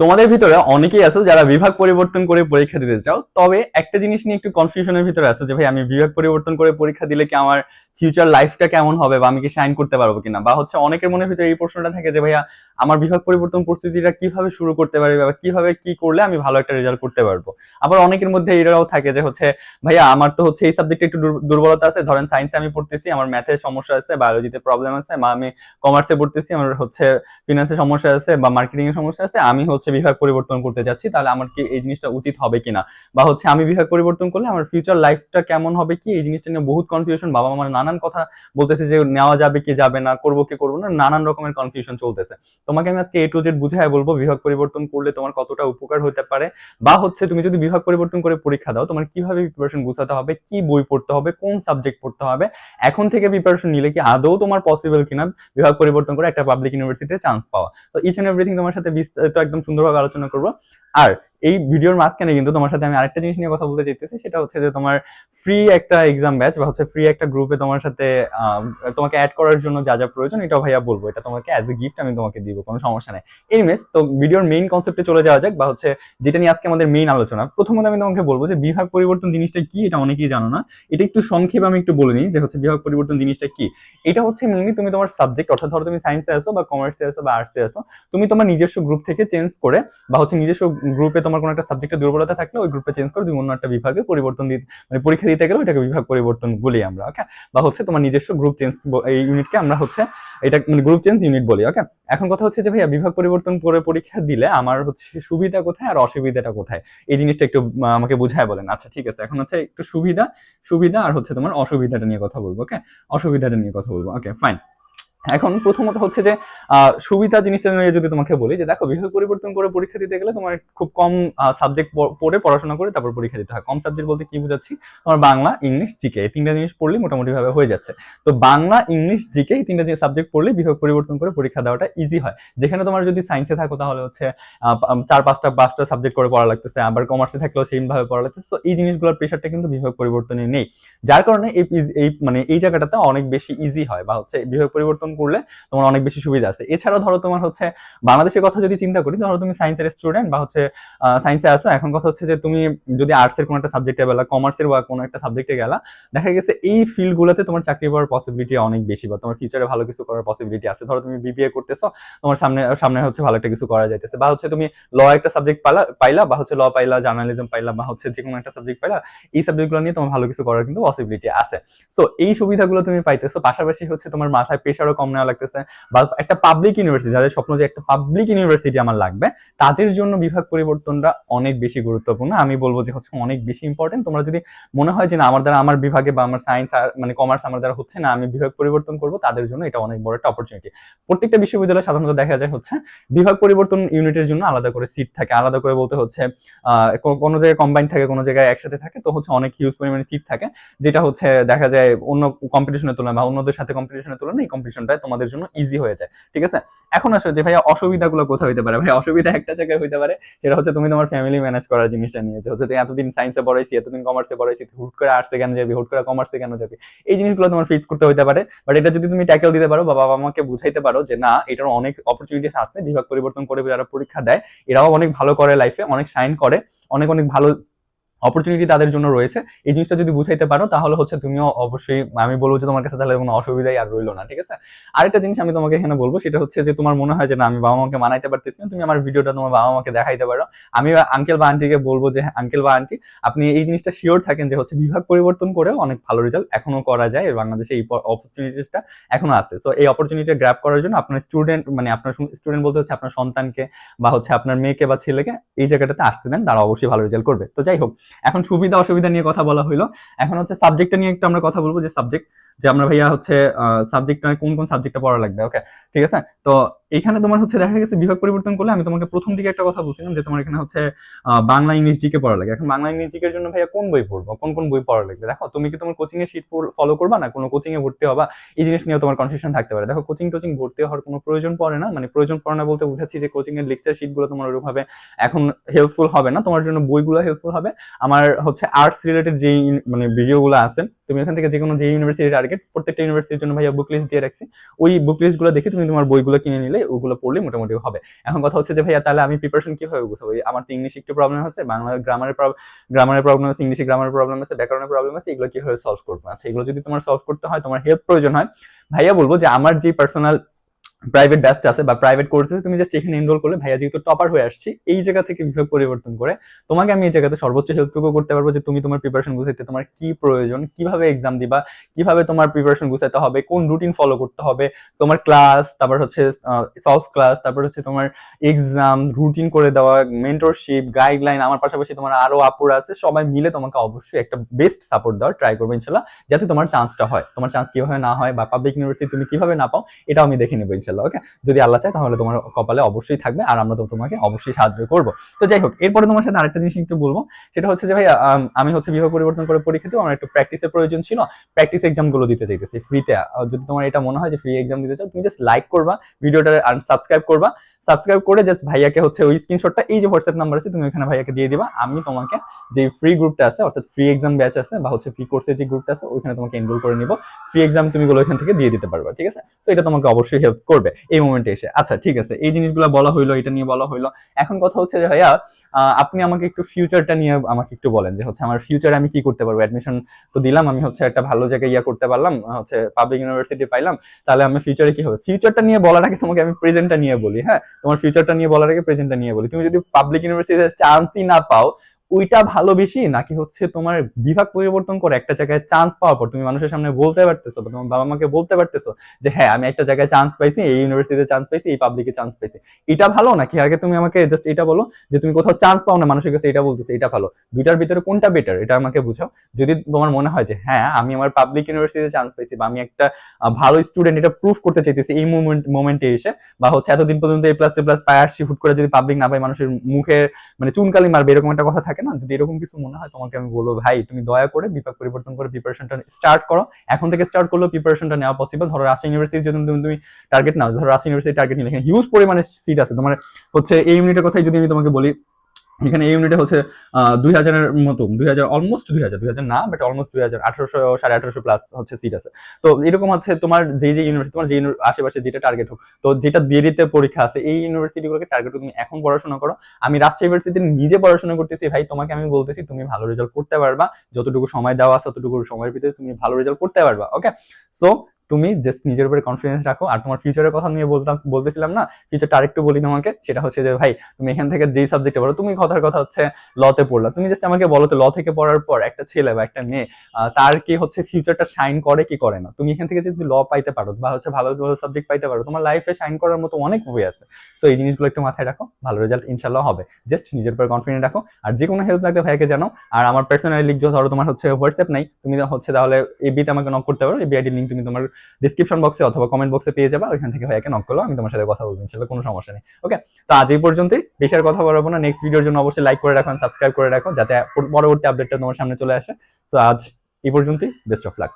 তোমাদের ভিতরে অনেকেই আছে যারা বিভাগ পরিবর্তন করে পরীক্ষা দিতে চাও। তবে একটা জিনিস নিয়ে একটু কনফিউশনের ভিতরে আছে যে, ভাই, আমি বিভাগ পরিবর্তন করে পরীক্ষা দিলে কি আমার ফিউচার লাইফটা কেমন হবে বা আমি কি শাইন করতে পারব কিনা? বা হচ্ছে অনেকের মনের ভিতরে এই প্রশ্নটা থাকে যে, ভাইয়া, আমার বিভাগ পরিবর্তন প্রস্তুতিটা কীভাবে শুরু করতে পারি বা কীভাবে কি করলে আমি ভালো একটা রেজাল্ট করতে পারব? আবার অনেকের মধ্যে এটাও থাকে যে, হচ্ছে, ভাইয়া, আমার তো হচ্ছে এই সাবজেক্টে একটু দুর্বলতা আছে। ধরেন সায়েন্সে আমি পড়তেছি, আমার ম্যাথের সমস্যা আছে বায়োলজিতে প্রবলেম আছে, বা আমি কমার্সে পড়তেছি, আমার হচ্ছে ফিনান্সের সমস্যা আছে, বা মার্কেটিং এর সমস্যা আছে। আমি হচ্ছে বিভাগ পরিবর্তন করতে যাচ্ছি, তাহলে আমার কি এই জিনিসটা উচিত হবে কিনা? বা হচ্ছে আমি বিভাগ পরিবর্তন করলে আমার ফিউচার লাইফটা কেমন হবে কি? এই জিনিসটা নিয়ে বহুত কনফিউশন বাবা আমার নানান কথা বলতেছে যে নেওয়া যাবে কি যাবে না, করব কি করব না, নানান রকমের কনফিউশন চলতেছে। তোমাকে আমি আজকে এ টু জেড বুঝায় বলব, বিভাগ পরিবর্তন করলে তোমার কতটা উপকার হতে পারে, বা হচ্ছে তুমি যদি বিভাগ পরিবর্তন করে পরীক্ষা দাও, তোমার কীভাবে প্রিপারেশন গুছাতে হবে, কি বই পড়তে হবে, কোন সাবজেক্ট পড়তে হবে, এখন থেকে প্রিপারেশন নিলে কি আদৌ তোমার পসিবল কিনা? বিভাগ পরিবর্তন করে একটা পাবলিক ইউনিভার্সিটিতে চান্স পাওয়া। তো ইচ এন্ড এভরিথিং তোমার সাথে বিস্তারিত একদম সুন্দরভাবে আলোচনা করব। আর এই ভিডিওর মাঝখানে কিন্তু তোমার সাথে আমি আরেকটা জিনিস নিয়ে কথা বলতে চাইতেছি, সেটা হচ্ছে যে তোমার ফ্রি একটা এক্সাম ব্যাচ বা হচ্ছে ফ্রি একটা গ্রুপে তোমার সাথে তোমাকে অ্যাড করার জন্য যা যা প্রয়োজন, এটা ভাইয়া বলব। এটা তোমাকে অ্যাজ এ গিফট আমি তোমাকে দিব, কোনো সমস্যা নেই। এনিওয়েজ তো ভিডিওর মেইন কনসেপ্টে চলে যাওয়া যাক, বা হচ্ছে যেটা নিয়ে আজকে আমাদের মেইন আলোচনা, প্রথমত আমি তোমাকে বলব যে বিভাগ পরিবর্তন জিনিসটা কি, এটা অনেকেই জানো না। এটা একটু সংক্ষেপে আমি একটু বলে নিই যে হচ্ছে বিভাগ পরিবর্তন জিনিসটা কি। এটা হচ্ছে মেনলি তুমি তোমার সাবজেক্ট অর্থাৎ ধরো তুমি সায়েন্সে আসো বা কমার্সে আসো বা আর্টসে আসো তুমি তোমার নিজস্ব গ্রুপ থেকে চেঞ্জ করে বা হচ্ছে নিজস্ব গ্রুপে তোমার কোনো একটা সাবজেক্টে দুর্বলতা থাকলে ওই গ্রুপে চেঞ্জ করে তুমি অন্য একটা বিভাগে পরিবর্তন দিতে মানে পরীক্ষা দিতে গেলে ওইটাকে বিভাগ পরিবর্তন বলি আমরা ওকে বা হচ্ছে তোমার নিজস্ব গ্রুপ চেঞ্জ এই ইউনিটকে আমরা হচ্ছে এটা মানে গ্রুপ চেঞ্জ ইউনিট বলি ওকে এখন কথা হচ্ছে যে ভাইয়া বিভাগ পরিবর্তন করে পরীক্ষা দিলে আমার হচ্ছে সুবিধা কোথায় আর অসুবিধাটা কোথায়? এই জিনিসটা একটু আমাকে বুঝায় বলেন। আচ্ছা ঠিক আছে, এখন হচ্ছে একটু সুবিধা সুবিধা আর হচ্ছে তোমার অসুবিধাটা নিয়ে কথা বলব ওকে অসুবিধাটা নিয়ে কথা বলব ওকে ফাইন এখন প্রথমত হচ্ছে যে সুবিধা জিনিসটা নিয়ে যদি তোমাকে বলি যে, দেখো বিভাগ পরিবর্তন করে পরীক্ষা দিতে গেলে তোমার খুব কম সাবজেক্ট পড়ে পড়াশোনা করে তারপর পরীক্ষা দিতে হয়। কম সাবজেক্ট বলতে কি বোঝাচ্ছি? তোমার বাংলা, ইংলিশ জিকে এই তিনটা জিনিস পড়লে মোটামুটি ভাবে হয়ে যাচ্ছে। তো বাংলা, ইংলিশ জিকে এই তিনটা সাবজেক্ট পড়লে বিভাগ পরিবর্তন করে পরীক্ষা দেওয়াটা ইজি হয়। যেখানে তোমার যদি সায়েন্সে থাকো তাহলে হচ্ছে চার পাঁচটা পাঁচটা সাবজেক্ট করে পড়া লাগতেছে, আবার কমার্সে থাকলেও সেম ভাবে পড়া লাগতেছে। তো এই জিনিসগুলোর প্রেশারটা কিন্তু বিভাগ পরিবর্তনে নেই। যার কারণে এই এই মানে এই জায়গাটাতে অনেক বেশি ইজি হয় বা হচ্ছে বিভাগ পরিবর্তন করলে তোমার অনেক বেশি সুবিধা আছে। এছাড়াও ধরো তোমার হচ্ছে, বাংলাদেশের কথা যদি চিন্তা করি, ধরো তুমি সায়েন্সের স্টুডেন্ট বা হচ্ছে সায়েন্সে আসো, এখন কথা হচ্ছে যে তুমি যদি আর্টসের কোনো একটা সাবজেক্টে গেলা কমার্সের বা কোনো একটা সাবজেক্টে গেলা, দেখা গেছে এই ফিল্ডগুলোতে তোমার চাকরি পাওয়ার পসিবিলিটি অনেক বেশি বা তোমার ফিউচারে ভালো কিছু করার পসিবিলিটি আছে। ধরো তুমি বিবিএ করতেছো, তোমার সামনে সামনে হচ্ছে ভালো একটা কিছু করা যাইতেছে বা হচ্ছে তুমি ল একটা সাবজেক্ট পাইলা পাইলা বা হচ্ছে ল পাইলা জার্নালিজম পাইলা বা হচ্ছে যে কোনো একটা সাবজেক্ট পাইলা, এই সাবজেক্টগুলো নিয়ে তোমার ভালো কিছু করার কিন্তু পসিবিলিটি আছে। সো এই সুবিধাগুলো তুমি পাইতেছো, পাশাপাশি হচ্ছে তোমার মাথায় প্রেশারও কম নেওয়া লাগতেছে বা একটা পাবলিক ইউনিভার্সিটি যাদের স্বপ্ন যে একটা পাবলিক ইউনিভার্সিটি আমার লাগবে, তাদের জন্য বিভাগ পরিবর্তনটা অনেক বেশি গুরুত্বপূর্ণ। আমি বলব যে হচ্ছে অনেক বেশি ইম্পর্টেন্ট তোমরা যদি মনে হয় যে না, আমার দ্বারা আমার বিভাগে বা আমার সায়েন্স মানে কমার্স আমার দ্বারা হচ্ছে না, আমি বিভাগ পরিবর্তন করব, তাদের জন্য এটা অনেক বড় একটা অপরচুনিটি প্রত্যেকটা বিশ্ববিদ্যালয়ে সাধারণত দেখা যায় হচ্ছে বিভাগ পরিবর্তন ইউনিটের জন্য আলাদা করে সিট থাকে। আলাদা করে বলতে হচ্ছে কোনো জায়গায় কম্বাইন থাকে, কোনো জায়গায় একসাথে থাকে, তো হচ্ছে অনেক হিউজ পরিমাণে সিট থাকে। যেটা হচ্ছে দেখা যায় অন্য কম্পিটিশনের তুলনায় বা অন্যদের সাথে কম্পিটিশনের তুলনায় এই কম্পিটিশনটা তোমাদের জন্য ইজি হয়ে যায়, ঠিক আছে? এখন আসো যে ভাইয়া অসুবিধাগুলো কোথায় হইতে পারে? ভাই অসুবিধা একটা জায়গায় হইতে পারে, সেটা হচ্ছে তুমি তোমার ফ্যামিলি ম্যানেজ করার জিনিসটা নিয়ে যে হচ্ছে এতদিন সায়েন্সে পড়াইছি, এতদিন কমার্সে পড়াইছি, তুই হুট করে আর্টসে কেন যাবি? হুট করে কমার্সে কেন যাবি? এই জিনিসগুলো তোমার ফেস করতে হইতে পারে বাট এটা যদি তুমি ট্যাকেল দিতে পারো বা বাবা মাকে বুঝাইতে পারো যে না, এটার অনেক অপরচুনিটিস আছে, বিভাগ পরিবর্তন করে যারা পরীক্ষা দেয়, এরাও অনেক ভালো করে লাইফে অনেক শাইন করে, অনেক অনেক ভালো অপরচুনিটি তাদের জন্য রয়েছে। এই জিনিসটা যদি বুঝাইতে পারো, তাহলে হচ্ছে তুমিও অবশ্যই আমি বলব যে তোমার কাছে তাহলে কোনো অসুবিধাই আর রইল না, ঠিক আছে? আরেকটা জিনিস আমি তোমাকে এখানে বলব, সেটা হচ্ছে যে তোমার মনে হয় যে না, আমি বাবা মাকে মানাইতে পারতেছি না, তুমি আমার ভিডিওটা তোমার বাবা মাকে দেখাইতে পারো। আমি আঙ্কেল বা আন্টিকে বলব যে আঙ্কেল বা আন্টি আপনি এই জিনিসটা শিওর থাকেন যে হচ্ছে বিভাগ পরিবর্তন করেও অনেক ভালো রেজাল্ট এখনও করা যায় বাংলাদেশে এই অপরচুনিটিসটা এখনও আছে। সো এই অপরচুনিটি গ্র্যাপ করার জন্য আপনার স্টুডেন্ট মানে আপনার স্টুডেন্ট বলতে হচ্ছে আপনার সন্তানকে বা হচ্ছে আপনার মেয়েকে বা ছেলেকে এই জায়গাটাতে আসতে দেন, তারা অবশ্যই ভালো রেজাল্ট করবে। তো যাই হোক এখন সুবিধা, অসুবিধা নিয়ে কথা বলা হলো এখন হচ্ছে সাবজেক্টটা নিয়ে একটু আমরা কথা বলব যে সাবজেক্ট যে আমরা ভাইয়া হচ্ছে সাবজেক্টটা কোন কোন সাবজেক্টটা পড়া লাগবে ওকে ঠিক আছে? তো এখানে তোমার হচ্ছে দেখা গেছে বিভাগ পরিবর্তন করলে আমি তোমাকে প্রথম দিকে একটা কথা বলছিলাম যে তোমার এখানে হচ্ছে বাংলা, ইংলিশ জিকে পড়া লাগে এখন বাংলা, ইংলিশ জিকের জন্য ভাইয়া কোন বই পড়ব? কোন কোন বই পড়া লাগবে? দেখো, তুমি কি তোমার কোচিং এর শীট ফলো করবা না কোনো কোচিং এ ভর্তি হবা? এই জিনিস নিয়ে তোমার কনফিউশন থাকতে পারে। দেখো কোচিং টোচিং ভর্তি হওয়ার কোনো প্রয়োজন পড়ে না। মানে প্রয়োজন পড়ে না বলতে বুঝাচ্ছি যে কোচিং এর লেকচার শিটগুলো তোমার ওইভাবে এখন হেল্পফুল হবে না। তোমার জন্য বইগুলো হেল্পফুল হবে। আমার হচ্ছে আর্টস রিলেটেড যেই মানে ভিডিওগুলো আছে তুমি এখান থেকে যে কোনো যে ইউনিভার্সিটি টার্গেট প্রত্যেকটা ইউনিভার্সিটির জন্য ভাইয়া বুক লিস্ট দিয়ে রাখছি। ওই বুক লিস্টগুলো দেখে তুমি তোমার বইগুলো কিনে নিলে ওগুলো পড়লে মোটামুটি হবে। এখন কথা হচ্ছে যে ভাইয়া তাহলে আমি প্রিপারেশন কীভাবে বুঝব আমার তো ইংলিশ একটু প্রবলেম আছে, বাংলা গ্রামারের গ্রামারের প্রবলেম আছে ইংলিশে গ্রামারের প্রবলেম আছে, ব্যাকরণের প্রবলেম আছে, এগুলো কীভাবে সলভ করব? আচ্ছা এগুলো যদি তোমার সলভ করতে হয়, তোমার হেল্প প্রয়োজন হয়, ভাইয়া বলব যে আমার যে পার্সোনাল প্রাইভেট ব্যাচটা আছে বা প্রাইভেট কোর্সে তুমি জাস্ট এখানে এনরোল করলে ভাইয়া যেহেতু টপার হয়ে আসছি, এই জায়গা থেকে বিভাগ পরিবর্তন করে তোমাকে আমি এই জায়গাতে সর্বোচ্চ হেল্পটুকু করতে পারব যে তুমি তোমার প্রিপারেশন গুছাইতে তোমার কি প্রয়োজন, কীভাবে এক্সাম দিবা, কীভাবে তোমার প্রিপারেশন গুছাইতে হবে, কোন রুটিন ফলো করতে হবে, তোমার ক্লাস তারপর হচ্ছে সলভ ক্লাস তারপর হচ্ছে তোমার এক্সাম রুটিন করে দেওয়া মেন্টরশিপ গাইডলাইন আমার পাশাপাশি তোমার আরও আপুরা আছে, সবাই মিলে তোমাকে অবশ্যই একটা বেস্ট সাপোর্ট দেওয়ার ট্রাই করব ইনশাল্লাহ, যাতে তোমার চান্সটা হয়, তোমার চান্স কীভাবে না হয় বা পাবলিক ইউনিভার্সিটি তুমি কীভাবে না পাও, এটাও আমি দেখে নেব ইনশাল্লাহ। ওকে যদি আল্লাহ চায় তাহলে তোমার কপালে অবশ্যই থাকবে আর আমরা তো তোমাকে অবশ্যই সাহায্য করব। তো যাই হোক, এরপরে তোমার সাথে আরেকটা জিনিস একটু বলব, সেটা হচ্ছে যে ভাই, আমি হচ্ছে বিবাহ পরিবর্তন করে পরীক্ষা দিও আমার একটু প্র্যাকটিসের প্রয়োজন ছিল প্র্যাকটিস এক্সামগুলো দিতে চাইতেছি ফ্রিতে যদি তোমার এটা মনে হয় যে ফ্রি এক্সাম দিতে চাও, তুমি জাস্ট লাইক করবা ভিডিওটা আর সাবস্ক্রাইব করবা। সাবস্ক্রাইব করে জাস্ট ভাইয়াকে হচ্ছে ওই স্ক্রিনশটটা এই যে হোয়াটসঅ্যাপ নাম্বার আছে, তুমি ওখানে ভাইয়াকে দিয়ে দিবা। আমি তোমাকে যে ফ্রি গ্রুপটা আছে, অর্থাৎ ফ্রি এক্সাম ব্যাচ আছে, বা হচ্ছে ফ্রি কোর্সের যে গ্রুপটা আছে, ওইখানে তোমাকে এনরোল করে নিব। ফ্রি এক্সাম তুমি গুলো ওইখান থেকে দিয়ে দিতে পারবা, ঠিক আছে? তো এটা তোমাকে অবশ্যই হেল্প করবে এই মোমেন্টে এসে। আচ্ছা ঠিক আছে, এই জিনিসগুলো বলা হইল, এটা নিয়ে বলা হইল। এখন কথা হচ্ছে যে, ভাইয়া আপনি আমাকে একটু ফিউচারটা নিয়ে আমাকে একটু বলেন যে, হচ্ছে আমার ফিউচারে আমি কি করতে পারব? অ্যাডমিশন তো দিলাম, আমি হচ্ছে একটা ভালো জায়গায় ইয়া করতে পারলাম হচ্ছে পাবলিক ইউনিভার্সিটি পাইলাম, তাহলে আমি ফিউচারে কি হবে? ফিউচারটা নিয়ে বলার আগে তোমাকে আমি প্রেজেন্টটা নিয়ে বলি হ্যাঁ? তোমার ফিউচারটা নিয়ে বলার আগে প্রেজেন্টটা নিয়ে বলি। তুমি যদি পাবলিক ইউনিভার্সিটিতে চান্সই না পাও ওইটা ভালো বেশি, নাকি হচ্ছে তোমার বিভাগ পরিবর্তন করে একটা জায়গায় চান্স পাওয়ার পর তুমি মানুষের সামনে বলতে পারতেছো তোমার বাবা মাকে বলতে পারতেছো যে হ্যাঁ আমি একটা জায়গায় চান্স পাইছি, এই ইউনিভার্সিটিতে চান্স পাইছি, এই পাবলিকে চান্স পাইছি। এটা ভালো নাকি? আগে তুমি আমাকে জাস্ট এটা বলো যে, তুমি কোথাও চান্স পাও না, মানুষের কাছে এটা বলতেছো, এটা ভালো। দুইটার ভিতরে কোনটা বেটার এটা আমাকে বুঝাও। যদি তোমার মনে হয় যে হ্যাঁ আমি আমার পাবলিক ইউনিভার্সিটিতে চান্স পাইছি বা আমি একটা ভালো স্টুডেন্ট এটা প্রুফ করতে চাইতেছি এই মোমেন্ট মোমেন্টে এসে বা হচ্ছে এতদিন পর্যন্ত এ প্লাস টু প্লাস পায় আসছি, হুট করে যদি পাবলিক না পাই, মানুষের মুখে মানে চুনকালি মারবে, এরকম একটা কথা থাকে না? যদি এরকম কিছু মনে হয়, তোমাকে আমি বলব, ভাই, তুমি দয়া করে বিভাগ পরিবর্তন করে প্রিপারেশনটা স্টার্ট করো। এখন থেকে স্টার্ট করলেও প্রিপারেশনটা নেওয়া পসিবল ধরো রাজশাহী ইউনিভার্সিটি যদি তুমি তুমি টার্গেট নাও। ধরো রাজশাহী ইউনিভার্সিটি টার্গেট নিলে হিউজ পরিমাণে সিট আছে। তোমার হচ্ছে এই ইউনিটের কথাই যদি আমি তোমাকে বলি এখানে এই ইউনিটে হচ্ছে দুই হাজারের মতো, দুই হাজার অলমোস্ট দুই হাজার দুই হাজার না বাট অলমোস্ট দুই হাজার, আঠারোশো, সাড়ে আঠারোশো প্লাস হচ্ছে সিট আছে। তো এরকম হচ্ছে তোমার যে যে ইউনিভার্সিটি তোমার যে আশেপাশে যেটা টার্গেট হোক, তো যেটা দেরিতে পরীক্ষা আছে এই ইউনিভার্সিটিগুলোকে টার্গেট তুমি এখন পড়াশোনা করো। আমি রাজশাহী ইউনিভার্সিটিতে নিজে পড়াশোনা করতেছি, ভাই, তোমাকে আমি বলতেছি, তুমি ভালো রেজাল্ট করতে পারবা। যতটুকু সময় দেওয়া আছে, ততটুকু সময়ের ভিতরে তুমি ভালো রেজাল্ট করতে পারবা ওকে সো তুমি জাস্ট নিজের উপরে কনফিডেন্স রাখো। আর তোমার ফিউচারের কথা নিয়ে বলতাম, বলতেছিলাম না ফিউচারটা আরেকটু বলি তোমাকে, সেটা হচ্ছে যে, ভাই, তুমি এখান থেকে যেই সাবজেক্টে পড়ো, তুমি কথার কথা হচ্ছে লতে পড়লা। তুমি জাস্ট আমাকে বলো তো ল থেকে পড়ার পর একটা ছেলে বা একটা মেয়ে তার কি হচ্ছে ফিউচারটা শাইন করে কি করে না? তুমি এখান থেকে যদি ল পাইতে পারো, বা হচ্ছে ভালো ভালো সাবজেক্ট পাইতে পারো, তোমার লাইফে শাইন করার মতো অনেক বই আছে। সো এই জিনিসগুলো একটু মাথায় রাখো, ভালো রেজাল্ট ইনশাল্লাহ হবে। জাস্ট নিজের উপর কনফিডেন্ট রাখো। আর যে কোনো হেল্প লাগলে ভাইকে জানো আর আমার পার্সোনালি লিঙ্ক ধরো, তোমার হচ্ছে হোয়াটসঅ্যাপ নাই। তুমি হচ্ছে তাহলে এবিতে আমাকে নক করতে পারো। এই বিআইডি লিঙ্ক তুমি তোমার ডিসক্রিপশন বক্সে অথবা কমেন্ট বক্সে পেয়ে যাবা, ওইখান থেকে ভাইয়াকে নক করল আমি তোমার সাথে কথা বলব, ইনশাল্লাহ কোনো সমস্যা নেই। ওকে তো আজ এই পর্যন্তই। বেশি আর কথা বলব না। নেক্সট ভিডিওর জন্য অবশ্যই লাইক করে রাখো সাবস্ক্রাইব করে রাখো, যাতে পরবর্তী আপডেটটা তোমার সামনে চলে আসে। তো আজ এই পর্যন্তই। Best of luck